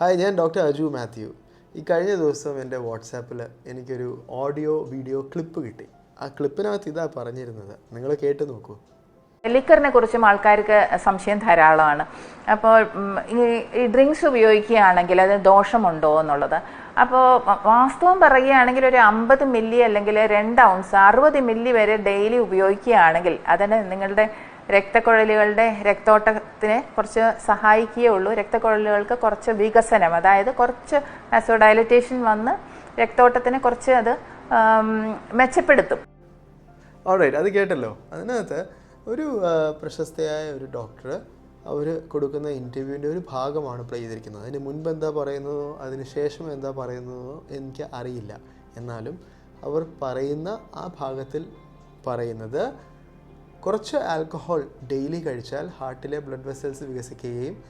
Hi ഞാൻ doctor Aju Mathew. ഈ കഴിഞ്ഞ ദിവസം എന്റെ വാട്സാപ്പിൽ എനിക്കൊരു ഓഡിയോ വീഡിയോ ക്ലിപ്പ് കിട്ടി. ആ ക്ലിപ്പിനകത്ത് ഇതാ പറഞ്ഞിരുന്നത്. നിങ്ങൾ കേട്ട് നോക്കൂ. ലിക്കറിനെ കുറിച്ചും ആൾക്കാർക്ക് സംശയം ധാരാളമാണ്. അപ്പോൾ ഈ ഡ്രിങ്ക്സ് ഉപയോഗിക്കുകയാണെങ്കിൽ അത് ദോഷമുണ്ടോ എന്നുള്ളത്. അപ്പോൾ വാസ്തവം പറയുകയാണെങ്കിൽ ഒരു അമ്പത് മില്ലി അല്ലെങ്കിൽ രണ്ട് ഔൺസ് അറുപത് മില്ലി വരെ ഡെയിലി ഉപയോഗിക്കുകയാണെങ്കിൽ അതിന് നിങ്ങളുടെ രക്തക്കുഴലുകളുടെ രക്തോട്ടത്തിനെ കുറച്ച് സഹായിക്കുകയുള്ളൂ രക്തക്കുഴലുകൾക്ക് കുറച്ച് വികസനം അതായത് കുറച്ച് ഡയലറ്റേഷൻ വന്ന് രക്തോട്ടത്തിനെ കുറച്ച് അത് മെച്ചപ്പെടുത്തും. ഓൾറൈറ്റ് അത് കേട്ടല്ലോ. അതിനകത്ത് ഒരു പ്രശസ്തയായ ഒരു ഡോക്ടർ അവർ കൊടുക്കുന്ന ഇന്റർവ്യൂവിന്റെ ഒരു ഭാഗമാണ് പ്ലേ ചെയ്തിരിക്കുന്നത്. അതിന് മുൻപ് എന്താ പറയുന്നതോ അതിന് ശേഷം എന്താ പറയുന്നതോ എനിക്ക് അറിയില്ല. എന്നാലും അവർ പറയുന്ന ആ ഭാഗത്തിൽ പറയുന്നത് കുറച്ച് ആൽക്കഹോൾ ഡെയിലി കഴിച്ചാൽ ഹാർട്ടിലെ ബ്ലഡ് വെസൽസ് വികസിക്കുകയും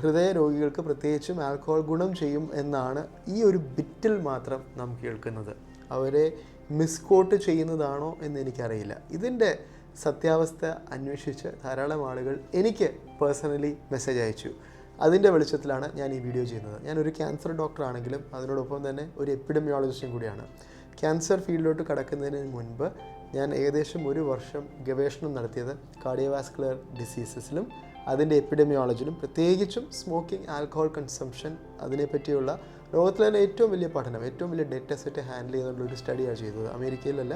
ഹൃദയ രോഗികൾക്ക് പ്രത്യേകിച്ചും ആൽക്കഹോൾ ഗുണം ചെയ്യും എന്നാണ് ഈ ഒരു ബിറ്റിൽ മാത്രം നാം കേൾക്കുന്നത്. അവരെ മിസ്കോട്ട് ചെയ്യുന്നതാണോ എന്ന് എനിക്കറിയില്ല. ഇതിന്റെ സത്യാവസ്ഥ അന്വേഷിച്ച് ധാരാളം ആളുകൾ എനിക്ക് പേഴ്സണലി മെസ്സേജ് അയച്ചു. അതിന്റെ വെളിച്ചത്തിലാണ് ഞാൻ ഈ വീഡിയോ ചെയ്യുന്നത്. ഞാനൊരു ക്യാൻസർ ഡോക്ടറാണെങ്കിലും അതിനോടൊപ്പം തന്നെ ഒരു എപ്പിഡമിയോളജിസ്റ്റും കൂടിയാണ്. ക്യാൻസർ ഫീൽഡിലോട്ട് കടക്കുന്നതിന് മുൻപ് ഞാൻ ഏകദേശം ഒരു വർഷം ഗവേഷണം നടത്തിയത് കാർഡിയോവാസ്കുലർ ഡിസീസസിലും അതിന്റെ എപ്പിഡമിയോളജിയിലും പ്രത്യേകിച്ചും സ്മോക്കിംഗ് ആൽക്കഹോൾ കൺസംഷൻ അതിനെപ്പറ്റിയുള്ള ലോകത്തിലെ തന്നെ ഏറ്റവും വലിയ പഠനം ഏറ്റവും വലിയ ഡേറ്റ സെറ്റ് ഹാൻഡിൽ ചെയ്തുള്ള ഒരു സ്റ്റഡിയാണ് ചെയ്തത്. അമേരിക്കയിലല്ല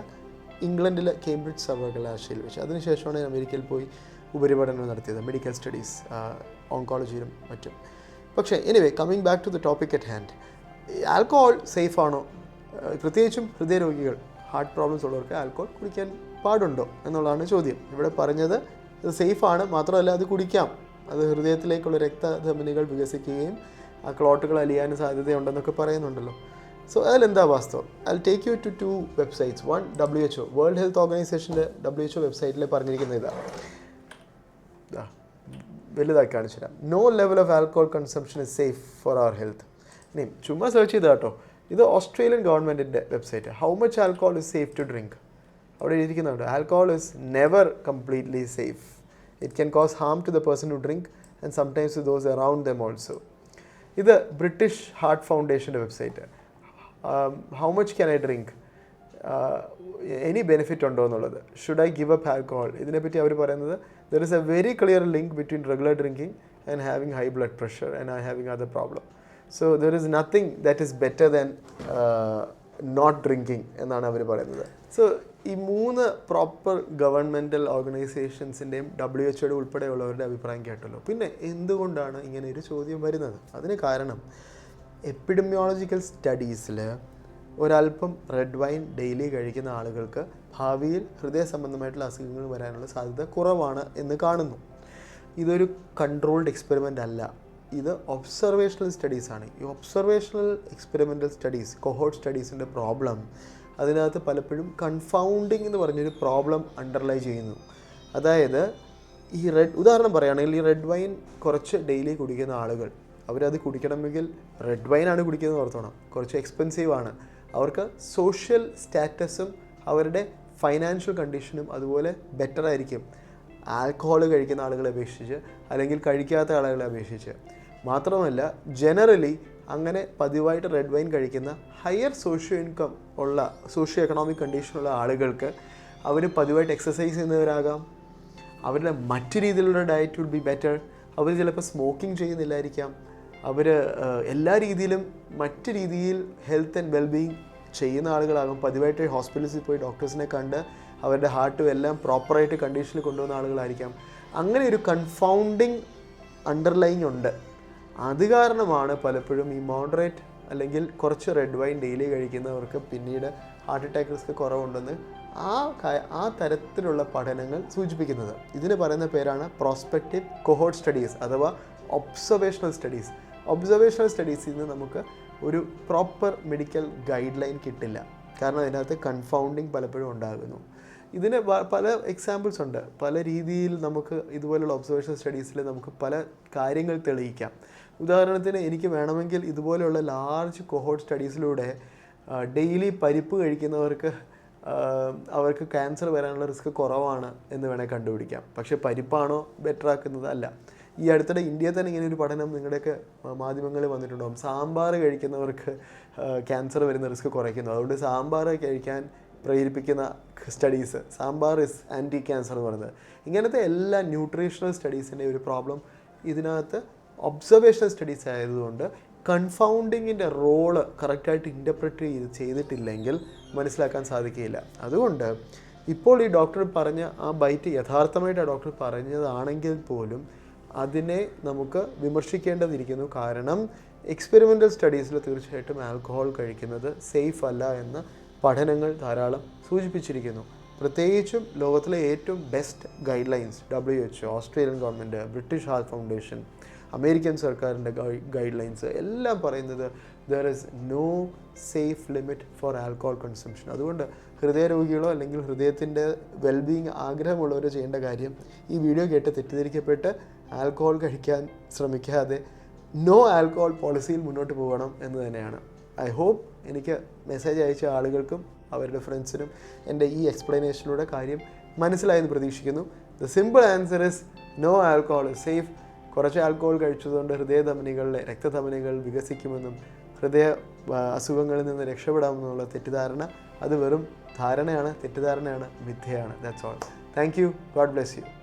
ഇംഗ്ലണ്ടിലെ കേംബ്രിഡ്ജ് സർവകലാശാലയിൽ വെച്ച്. അതിനുശേഷമാണ് ഞാൻ അമേരിക്കയിൽ പോയി ഉപരിപഠനം നടത്തിയത് മെഡിക്കൽ സ്റ്റഡീസ് ഓങ്കോളജിയിലും മറ്റും. പക്ഷേ anyway coming back to the topic at hand alcohol സേഫാണോ പ്രത്യേകിച്ചും ഹൃദയരോഗികൾ ഹാർട്ട് പ്രോബ്ലംസ് ഉള്ളവർക്ക് ആൽക്കോൾ കുടിക്കാൻ പാടുണ്ടോ എന്നുള്ളതാണ് ചോദ്യം. ഇവിടെ പറഞ്ഞത് ഇത് സേഫാണ് മാത്രമല്ല അത് കുടിക്കാം. അത് ഹൃദയത്തിലേക്കുള്ള രക്തധമനികൾ വികസിക്കുകയും ആ ക്ലോട്ടുകൾ അലിയാനും സാധ്യതയുണ്ടെന്നൊക്കെ പറയുന്നുണ്ടല്ലോ. സോ അതിലെന്താ വാസ്തവം? I take you to two websites one W H O world health ഓർഗനൈസേഷന്റെ ഡബ്ല്യു എച്ച് ഒ വെബ്സൈറ്റിൽ പറഞ്ഞിരിക്കുന്ന ഇതാണ് വലുതാക്കി കാണിച്ചു തരാം no level of alcohol consumption is safe for our health ഇനി ചുമ്മാ സെർച്ച് ചെയ്താ കേട്ടോ. ഇത് ഓസ്ട്രേലിയൻ ഗവൺമെന്റിന്റെ website how much alcohol is safe to drink അവിടെ എഴുതിയിരിക്കുന്നുണ്ട്. Alcohol is never completely safe it can cause harm to the person to drink and sometimes those around them also ഇത് British heart ഫൗണ്ടേഷന്റെ website how much can I drink any benefit ഉണ്ടോ എന്നുള്ളത്. Should I give up alcohol ഇതിനെപ്പറ്റി അവർ പറയുന്നത് there is a very clear link between regular drinking and having high blood pressure and having other problem so there is nothing that is better than not drinking എന്നാണ് അവർ പറയുന്നത്. So ഈ മൂന്ന് proper governmental ഓർഗനൈസേഷൻസിന്റെയും W H ഒയുടെ ഉൾപ്പെടെയുള്ളവരുടെ അഭിപ്രായം കേട്ടല്ലോ. പിന്നെ എന്തുകൊണ്ടാണ് ഇങ്ങനെ ഒരു ചോദ്യം വരുന്നത്? അതിന് കാരണം എപ്പിഡമിയോളജിക്കൽ സ്റ്റഡീസിൽ ഒരല്പം റെഡ് വൈൻ ഡെയിലി കഴിക്കുന്ന ആളുകൾക്ക് ഭാവിയിൽ ഹൃദയ സംബന്ധമായിട്ടുള്ള അസുഖങ്ങൾ വരാനുള്ള സാധ്യത കുറവാണ് എന്ന് കാണുന്നു. ഇതൊരു കൺട്രോൾഡ് എക്സ്പെരിമെന്റ് അല്ല. ഇത് ഒബ്സർവേഷണൽ സ്റ്റഡീസാണ് ഈ ഒബ്സർവേഷണൽ എക്സ്പെരിമെന്റൽ സ്റ്റഡീസ് കൊഹോട്ട് സ്റ്റഡീസിന്റെ പ്രോബ്ലം അതിനകത്ത് പലപ്പോഴും കൺഫൗണ്ടിങ് എന്ന് പറഞ്ഞൊരു പ്രോബ്ലം അണ്ടർലൈ ചെയ്യുന്നു. അതായത് ഈ റെഡ് ഉദാഹരണം പറയുകയാണെങ്കിൽ ഈ റെഡ് വൈൻ കുറച്ച് ഡെയിലി കുടിക്കുന്ന ആളുകൾ അവരത് കുടിക്കണമെങ്കിൽ റെഡ് വൈനാണ് കുടിക്കുന്നത് ഓർത്തോണം. കുറച്ച് എക്സ്പെൻസീവ് ആണ്. അവർക്ക് സോഷ്യൽ സ്റ്റാറ്റസും അവരുടെ ഫൈനാൻഷ്യൽ കണ്ടീഷനും അതുപോലെ ബെറ്റർ ആയിരിക്കും. ആൽക്കഹോൾ കഴിക്കുന്ന ആളുകളെ അപേക്ഷിച്ച് അല്ലെങ്കിൽ കഴിക്കാത്ത ആളുകളെ അപേക്ഷിച്ച്. മാത്രമല്ല ജനറലി അങ്ങനെ പതിവായിട്ട് റെഡ് വൈൻ കഴിക്കുന്ന ഹയർ സോഷ്യോ ഇൻകം ഉള്ള സോഷ്യോ എക്കണോമിക് കണ്ടീഷനുള്ള ആളുകൾക്ക് അവർ പതിവായിട്ട് എക്സസൈസ് ചെയ്യുന്നവരാകാം. അവരുടെ മറ്റ് രീതിയിലുള്ള ഡയറ്റ് വിൽ ബി ബെറ്റർ അവർ ചിലപ്പോൾ സ്മോക്കിംഗ് ചെയ്യുന്നില്ലായിരിക്കാം. അവർ എല്ലാ രീതിയിലും മറ്റ് രീതിയിൽ ഹെൽത്ത് ആൻഡ് വെൽബീയിങ് ചെയ്യുന്ന ആളുകളാകും. പതിവായിട്ട് ഹോസ്പിറ്റൽസിൽ പോയി ഡോക്ടേഴ്സിനെ കണ്ട് അവരുടെ ഹാർട്ടും എല്ലാം പ്രോപ്പറായിട്ട് കണ്ടീഷനിൽ കൊണ്ടുവന്ന ആളുകളായിരിക്കാം. അങ്ങനെ ഒരു കൺഫൗണ്ടിങ് അണ്ടർലൈങ് ഉണ്ട്. അത് കാരണമാണ് പലപ്പോഴും ഈ മോഡറേറ്റ് അല്ലെങ്കിൽ കുറച്ച് റെഡ് വൈൻ ഡെയിലി കഴിക്കുന്നവർക്ക് പിന്നീട് ഹാർട്ട് അറ്റാക്ക് റിസ്ക് കുറവുണ്ടെന്ന് ആ ആ തരത്തിലുള്ള പഠനങ്ങൾ സൂചിപ്പിക്കുന്നത്. ഇതിന് പറയുന്ന പേരാണ് പ്രോസ്പെക്റ്റീവ് കൊഹോട്ട് സ്റ്റഡീസ് അഥവാ ഒബ്സർവേഷണൽ സ്റ്റഡീസ് ഒബ്സർവേഷണൽ സ്റ്റഡീസിൽ നിന്ന് നമുക്ക് ഒരു പ്രോപ്പർ മെഡിക്കൽ ഗൈഡ് ലൈൻ കിട്ടില്ല. കാരണം അതിനകത്ത് കൺഫൗണ്ടിങ് പലപ്പോഴും ഉണ്ടാകുന്നു. ഇതിന് പല എക്സാമ്പിൾസ് ഉണ്ട്. പല രീതിയിൽ നമുക്ക് ഇതുപോലുള്ള ഒബ്സർവേഷൻ സ്റ്റഡീസിൽ നമുക്ക് പല കാര്യങ്ങൾ തെളിയിക്കാം. ഉദാഹരണത്തിന് എനിക്ക് വേണമെങ്കിൽ ഇതുപോലെയുള്ള ലാർജ് കൊഹോട്ട് സ്റ്റഡീസിലൂടെ ഡെയിലി പരിപ്പ് കഴിക്കുന്നവർക്ക് അവർക്ക് ക്യാൻസർ വരാനുള്ള റിസ്ക് കുറവാണ് എന്ന് വേണേൽ കണ്ടുപിടിക്കാം. പക്ഷേ പരിപ്പാണോ ബെറ്റർ ആക്കുന്നത് അല്ല. ഈ അടുത്തിടെ ഇന്ത്യയിൽ തന്നെ ഇങ്ങനെ ഒരു പഠനം നിങ്ങളുടെയൊക്കെ മാധ്യമങ്ങളിൽ വന്നിട്ടുണ്ടാകും സാമ്പാർ കഴിക്കുന്നവർക്ക് ക്യാൻസർ വരുന്ന റിസ്ക് കുറയ്ക്കുന്നു. അതുകൊണ്ട് സാമ്പാർ കഴിക്കാൻ പ്രേരിപ്പിക്കുന്ന studies sambar is anti cancer എന്ന് പറയുന്നത്. ഇങ്ങനത്തെ എല്ലാ ന്യൂട്രീഷണൽ സ്റ്റഡീസിന്റെ ഒരു പ്രോബ്ലം ഇതിനകത്ത് ഒബ്സർവേഷണൽ സ്റ്റഡീസ് ആയതുകൊണ്ട് കൺഫൗണ്ടിങ്ങിന്റെ റോൾ കറക്റ്റായിട്ട് ഇന്റർപ്രറ്റ് ചെയ്ത് ചെയ്തിട്ടില്ലെങ്കിൽ മനസ്സിലാക്കാൻ സാധിക്കുകയില്ല. അതുകൊണ്ട് ഇപ്പോൾ ഈ ഡോക്ടർ പറഞ്ഞ ആ ബൈറ്റ് യഥാർത്ഥമായിട്ട് ആ ഡോക്ടർ പറഞ്ഞതാണെങ്കിൽ പോലും അതിനെ നമുക്ക് വിമർശിക്കേണ്ടതിരിക്കുന്നു. കാരണം എക്സ്പെരിമെന്റൽ സ്റ്റഡീസിൽ തീർച്ചയായിട്ടും ആൽക്കഹോൾ കഴിക്കുന്നത് സേഫ് അല്ല എന്ന് പഠനങ്ങൾ ധാരാളം സൂചിപ്പിച്ചിരിക്കുന്നു. പ്രത്യേകിച്ചും ലോകത്തിലെ ഏറ്റവും best guidelines W H Australian government British heart foundation American സർക്കാരിന്റെ ഗൈഡ് ലൈൻസ് എല്ലാം പറയുന്നത് there is no safe limit for alcohol consumption അതുകൊണ്ട് ഹൃദയരോഗികളോ അല്ലെങ്കിൽ ഹൃദയത്തിന്റെ വെൽബീങ് ആഗ്രഹമുള്ളവരോ ചെയ്യേണ്ട കാര്യം ഈ വീഡിയോ കേട്ട് തെറ്റിദ്ധരിക്കപ്പെട്ട് ആൽക്കഹോൾ കഴിക്കാൻ ശ്രമിക്കാതെ നോ ആൽക്കഹോൾ പോളിസിയിൽ മുന്നോട്ട് പോകണം എന്ന് തന്നെയാണ്. ഐ ഹോപ്പ് എനിക്ക് മെസ്സേജ് അയച്ച ആളുകൾക്കും അവരുടെ ഫ്രണ്ട്സിനും എന്റെ ഈ എക്സ്പ്ലനേഷനിലൂടെ കാര്യം മനസ്സിലായെന്ന് പ്രതീക്ഷിക്കുന്നു. The simple answer is no alcohol safe കുറച്ച് ആൽക്കഹോൾ കഴിച്ചതുകൊണ്ട് ഹൃദയധമനികളിലെ രക്തധമനികൾ വികസിക്കുമെന്നും ഹൃദയ അസുഖങ്ങളിൽ നിന്ന് രക്ഷപ്പെടാമെന്നുള്ള തെറ്റിദ്ധാരണ അത് വെറും ധാരണയാണ് തെറ്റിദ്ധാരണയാണ് മിഥ്യയാണ്. That's all thank you God bless you